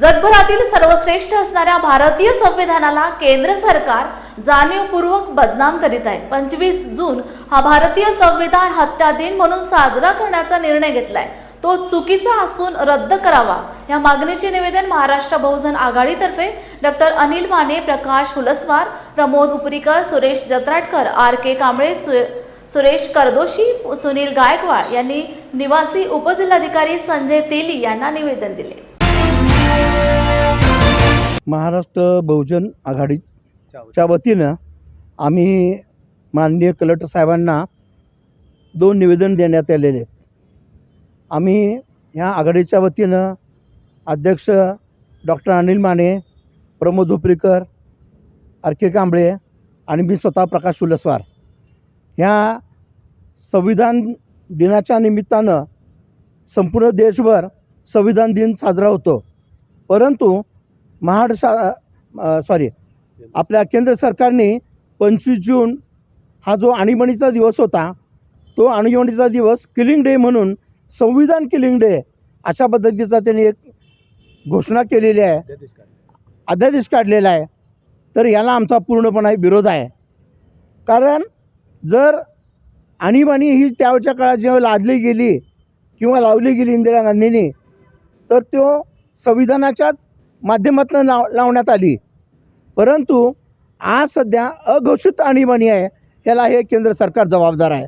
जगभरातील सर्वश्रेष्ठ असणाऱ्या भारतीय संविधानाला केंद्र सरकार जाणीवपूर्वक बदनाम करीत आहे. पंचवीस जून हा भारतीय संविधान हत्या दिन म्हणून साजरा करण्याचा निर्णय घेतलाय. तो चुकीचा असून रद्द करावा. या मागणीचे निवेदन महाराष्ट्र बहुजन आघाडीतर्फे doctor Anil Mane Prakash Hulsavar Pramod Uparikar Suresh Jatratkar R K Kamble Suresh Kardoshi Sunil Gaikwad यांनी निवासी उपजिल्हाधिकारी संजय तेली यांना निवेदन दिले. महाराष्ट्र बहुजन आघाडीच्या वतीनं आम्ही माननीय कलेक्टर साहेबांना दोन निवेदन देण्यात आलेले आहेत. आम्ही ह्या आघाडीच्या वतीनं अध्यक्ष doctor Anil Mane Pramod Uparikar R K Kamble आणि मी स्वतः प्रकाश उलसवार ह्या संविधान दिनाच्या निमित्तानं संपूर्ण देशभर संविधान दिन साजरा होतो. परंतु महाराष्ट्र सॉरी आपल्या केंद्र सरकारने पंचवीस जून हा जो आणीबाणीचा दिवस होता तो आणीबाणीचा दिवस किलिंग डे म्हणून संविधान किलिंग डे अशा पद्धतीचा त्यांनी एक घोषणा केलेली आहे अध्यादेश काढलेला आहे. तर याला आमचा पूर्णपणे विरोध आहे. कारण जर आणीबाणी ही त्यावेळच्या काळात जेव्हा लादली गेली किंवा लावली गेली इंदिरा गांधींनी तर तो संविधानाच्याच माध्यमातून लाव लावण्यात आली. परंतु आज सध्या अघोषित आणीबाणी आहे ह्याला हे केंद्र सरकार जबाबदार आहे.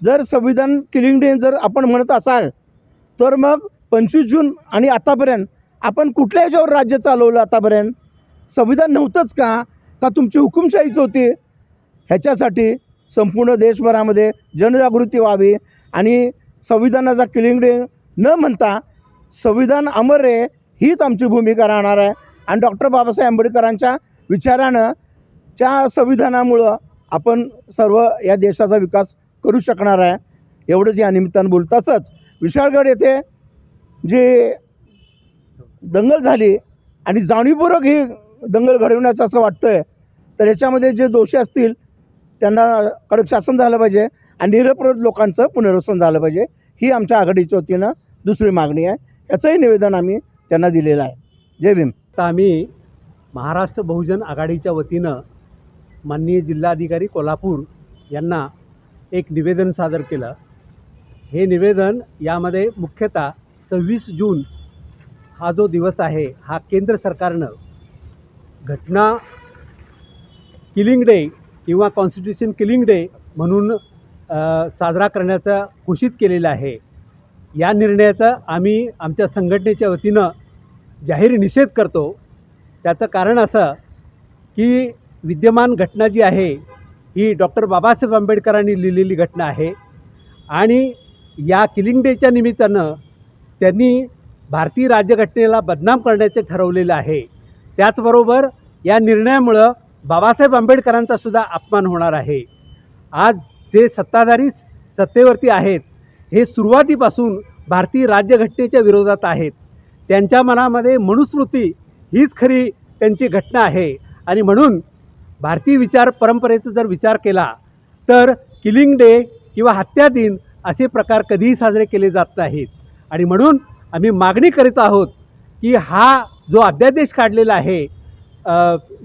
जर संविधान किलिंग डे जर आपण म्हणत असाल तर मग पंचवीस जून आणि आतापर्यंत आपण कुठल्या ह्याच्यावर राज्य चालवलं आतापर्यंत? संविधान नव्हतंच का? का तुमची हुकुमशाहीच होती? ह्याच्यासाठी संपूर्ण देशभरामध्ये जनजागृती व्हावी आणि संविधानाचा किलिंग डे न म्हणता संविधान अमर रे हीच आमची भूमिका राहणार आहे. आणि डॉक्टर बाबासाहेब आंबेडकरांच्या विचारानं त्या संविधानामुळं आपण सर्व या देशाचा विकास करू शकणार आहे. एवढंच या निमित्तानं बोल. तसंच विशाळगड येथे जे दंगल झाली आणि जाणीवपूर्वक ही दंगल घडवण्याचं असं वाटतं आहे तर याच्यामध्ये जे दोषी असतील त्यांना कडक शासन झालं पाहिजे आणि निरपराध लोकांचं पुनर्वसन झालं पाहिजे ही आमच्या आघाडीच्या वतीनं दुसरी मागणी आहे. याचंही निवेदन आम्ही त्यांना दिलेलं आहे. जय भीम. आता आम्ही महाराष्ट्र बहुजन आघाडीच्या वतीनं माननीय जिल्हाधिकारी कोल्हापूर यांना एक निवेदन सादर केलं. हे निवेदन यामध्ये मुख्यतः सव्वीस जून हा जो दिवस आहे हा केंद्र सरकारनं घटना किलिंग डे किंवा कॉन्स्टिट्यूशन किलिंग डे म्हणून साजरा करण्याचा घोषित केलेला आहे. या निर्णयाचा आम्ही आमच्या संघटनेच्या वतीनं जाहीर निषेध करतो. त्याचं कारण असं की विद्यमान घटना जी आहे ही डॉक्टर बाबासाहेब आंबेडकरांनी लिहिलेली घटना आहे आणि या किलिंग डेच्या निमित्तानं त्यांनी भारतीय राज्यघटनेला बदनाम करण्याचे ठरवलेलं आहे. त्याचबरोबर या निर्णयामुळं बाबासाहेब आंबेडकरांचासुद्धा अपमान होणार आहे. आज जे सत्ताधारी सत्तेवरती आहेत हे सुरुवातीपासून भारतीय राज्यघटनेच्या विरोधात आहेत. त्यांच्या मनामध्ये मनुस्मृती हीच खरी त्यांची घटना आहे. आणि म्हणून भारतीय विचार परंपरेचा जर विचार केला तर किलिंग डे किंवा हत्या दिन असे प्रकार कधीही साजरे केले जात नाहीत. आणि म्हणून आम्ही मागणी करीत आहोत की हा जो अध्यादेश काढलेला आहे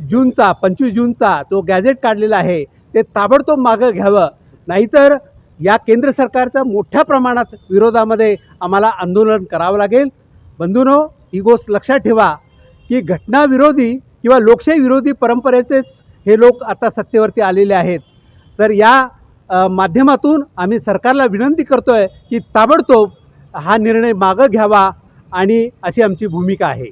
जूनचा पंचवीस जूनचा जो गॅझेट काढलेला आहे ते ताबडतोब मागं घ्यावं. नाहीतर या केंद्र सरकारचा मोठ्या प्रमाणात विरोधामध्ये आम्हाला आंदोलन करावं लागेल. बंधूनो ही गोष्ट लक्षात ठेवा की घटनाविरोधी किंवा लोकशाही विरोधी परंपरेचेच हे लोक आता सत्तेवरती आलेले आहेत. तर या माध्यमातून आम्ही सरकारला विनंती करतो आहे की ताबडतोब हा निर्णय मागं घ्यावा आणि अशी आमची भूमिका आहे.